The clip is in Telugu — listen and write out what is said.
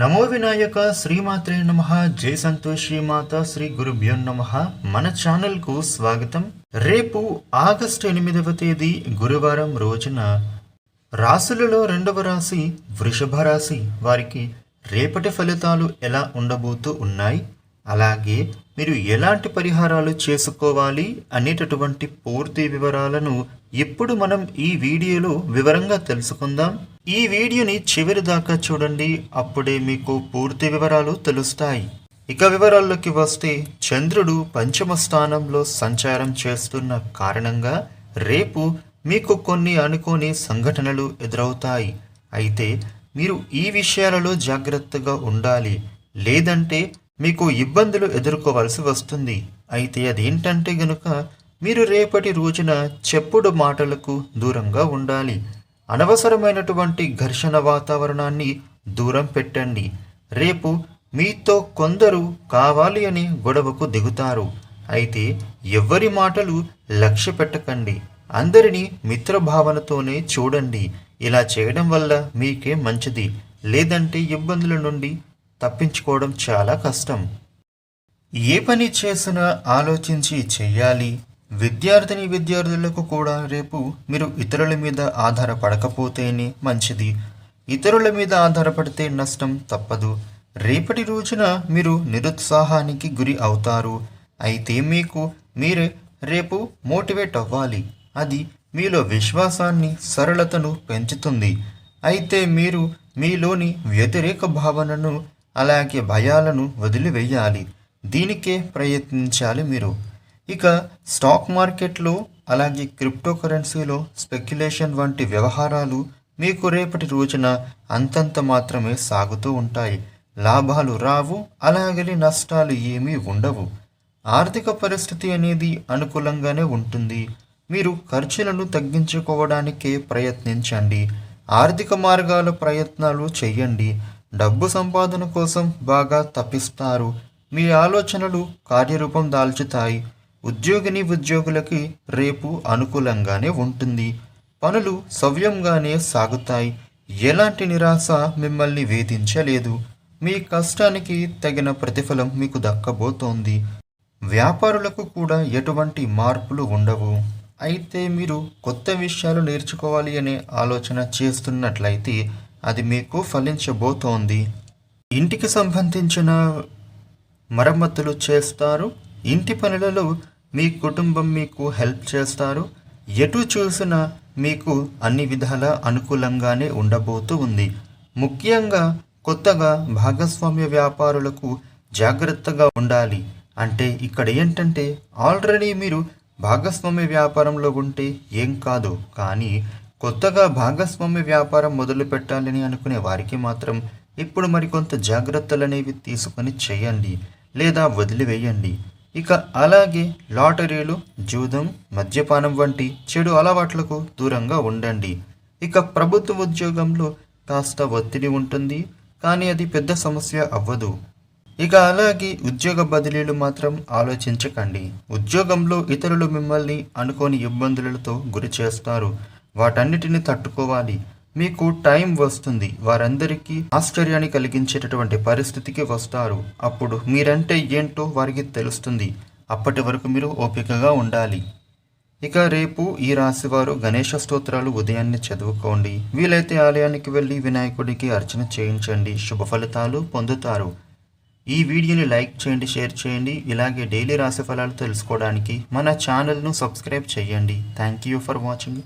నమో వినాయక శ్రీమాత్రే నమ జై సంతోషి మాత శ్రీ గురుభ్యో నమ. మన ఛానల్కు స్వాగతం. రేపు ఆగస్టు ఎనిమిదవ తేదీ గురువారం రోజున రాశులలో రెండవ రాశి వృషభ రాశి. వారికి రేపటి ఫలితాలు ఎలా ఉండబోతూ ఉన్నాయి? అలాగే మీరు ఎలాంటి పరిహారాలు చేసుకోవాలి అనేటటువంటి పూర్తి వివరాలను ఇప్పుడు మనం ఈ వీడియోలో వివరంగా తెలుసుకుందాం. ఈ వీడియోని చివరి దాకా చూడండి అప్పుడే మీకు పూర్తి వివరాలు తెలుస్తాయి. ఇక వివరాల్లోకి వస్తే చంద్రుడు పంచమ స్థానంలో సంచారం చేస్తున్న కారణంగా రేపు మీకు కొన్ని అనుకోని సంఘటనలు ఎదురవుతాయి. అయితే మీరు ఈ విషయాలలో జాగ్రత్తగా ఉండాలి. లేదంటే మీకు ఇబ్బందులు ఎదుర్కోవాల్సి వస్తుంది. అయితే అదేంటంటే గనుక మీరు రేపటి రోజున చెప్పుడు మాటలకు దూరంగా ఉండాలి. అనవసరమైనటువంటి ఘర్షణ వాతావరణాన్ని దూరం పెట్టండి. రేపు మీతో కొందరు కావాలి అని గొడవకు దిగుతారు. అయితే ఎవ్వరి మాటలు లక్ష్య పెట్టకండి. అందరినీ మిత్రభావనతోనే చూడండి. ఇలా చేయడం వల్ల మీకే మంచిది. లేదంటే ఇబ్బందుల నుండి తప్పించుకోవడం చాలా కష్టం. ఏ పని చేసినా ఆలోచించి చెయ్యాలి విద్యార్థిని విద్యార్థులకు కూడా రేపు మీరు ఇతరుల మీద ఆధారపడకపోతేనే మంచిది. ఇతరుల మీద ఆధారపడితే నష్టం తప్పదు. రేపటి రోజున మీరు నిరుత్సాహానికి గురి అవుతారు. అయితే మీకు మీరు రేపు మోటివేట్ అవ్వాలి. అది మీలో విశ్వాసాన్ని సరళతను పెంచుతుంది. అయితే మీరు మీలోని వ్యతిరేక భావనను అలాగే భయాలను వదిలివేయాలి. దీనికే ప్రయత్నించాలి మీరు. ఇక స్టాక్ మార్కెట్లో అలాగే క్రిప్టో కరెన్సీలో స్పెక్యులేషన్ వంటి వ్యవహారాలు మీకు రేపటి రోజున అంతంత మాత్రమే సాగుతూ ఉంటాయి. లాభాలు రావు అలాగే నష్టాలు ఏమీ ఉండవు. ఆర్థిక పరిస్థితి అనేది అనుకూలంగానే ఉంటుంది. మీరు ఖర్చులను తగ్గించుకోవడానికే ప్రయత్నించండి. ఆర్థిక మార్గాల ప్రయత్నాలు చేయండి. డబ్బు సంపాదన కోసం బాగా తప్పిస్తారు. మీ ఆలోచనలు కార్యరూపం దాల్చుతాయి. ఉద్యోగిని ఉద్యోగులకి రేపు అనుకూలంగానే ఉంటుంది. పనులు సవ్యంగానే సాగుతాయి. ఎలాంటి నిరాశ మిమ్మల్ని వేధించలేదు. మీ కష్టానికి తగిన ప్రతిఫలం మీకు దక్కబోతోంది. వ్యాపారులకు కూడా ఎటువంటి మార్పులు ఉండవు. అయితే మీరు కొత్త విషయాలు నేర్చుకోవాలి అనే ఆలోచన చేస్తున్నట్లయితే అది మీకు ఫలించబోతోంది. ఇంటికి సంబంధించిన మరమ్మతులు చేస్తారు. ఇంటి పనులలో మీ కుటుంబం మీకు హెల్ప్ చేస్తారు. ఎటు చూసినా మీకు అన్ని విధాల అనుకూలంగానే ఉండబోతూ ఉంది. ముఖ్యంగా కొత్తగా భాగస్వామ్య వ్యాపారులకు జాగ్రత్తగా ఉండాలి. అంటే ఇక్కడ ఏంటంటే ఆల్రెడీ మీరు భాగస్వామ్య వ్యాపారంలో ఉంటే ఏం కాదు. కానీ కొత్తగా భాగస్వామ్య వ్యాపారం మొదలు పెట్టాలని అనుకునే వారికి మాత్రం ఇప్పుడు మరికొంత జాగ్రత్తలు అనేవి తీసుకొని చేయండి. లేదా వదిలివేయండి. ఇక అలాగే లాటరీలు జూదం మద్యపానం వంటి చెడు అలవాట్లకు దూరంగా ఉండండి. ఇక ప్రభుత్వ ఉద్యోగంలో కాస్త ఒత్తిడి ఉంటుంది కానీ అది పెద్ద సమస్య అవ్వదు. ఇక అలాగే ఉద్యోగ బదిలీలు మాత్రం ఆలోచించకండి. ఉద్యోగంలో ఇతరులు మిమ్మల్ని అనుకోని ఇబ్బందులతో గురి చేస్తారు వాటన్నిటిని తట్టుకోవాలి. మీకు టైం వస్తుంది. వారందరికీ ఆశ్చర్యాన్ని కలిగించేటటువంటి పరిస్థితికి వస్తారు. అప్పుడు మీరంటే ఏంటో వారికి తెలుస్తుంది. అప్పటి వరకు మీరు ఓపికగా ఉండాలి. ఇక రేపు ఈ రాశివారు గణేష స్తోత్రాలు ఉదయాన్నే చదువుకోండి. వీలైతే ఆలయానికి వెళ్ళి వినాయకుడికి అర్చన చేయించండి. శుభ ఫలితాలు పొందుతారు. ఈ వీడియోని లైక్ చేయండి షేర్ చేయండి. ఇలాగే డైలీ రాశి ఫలాలు తెలుసుకోవడానికి మన ఛానల్ను సబ్స్క్రైబ్ చేయండి. Thank you for watching.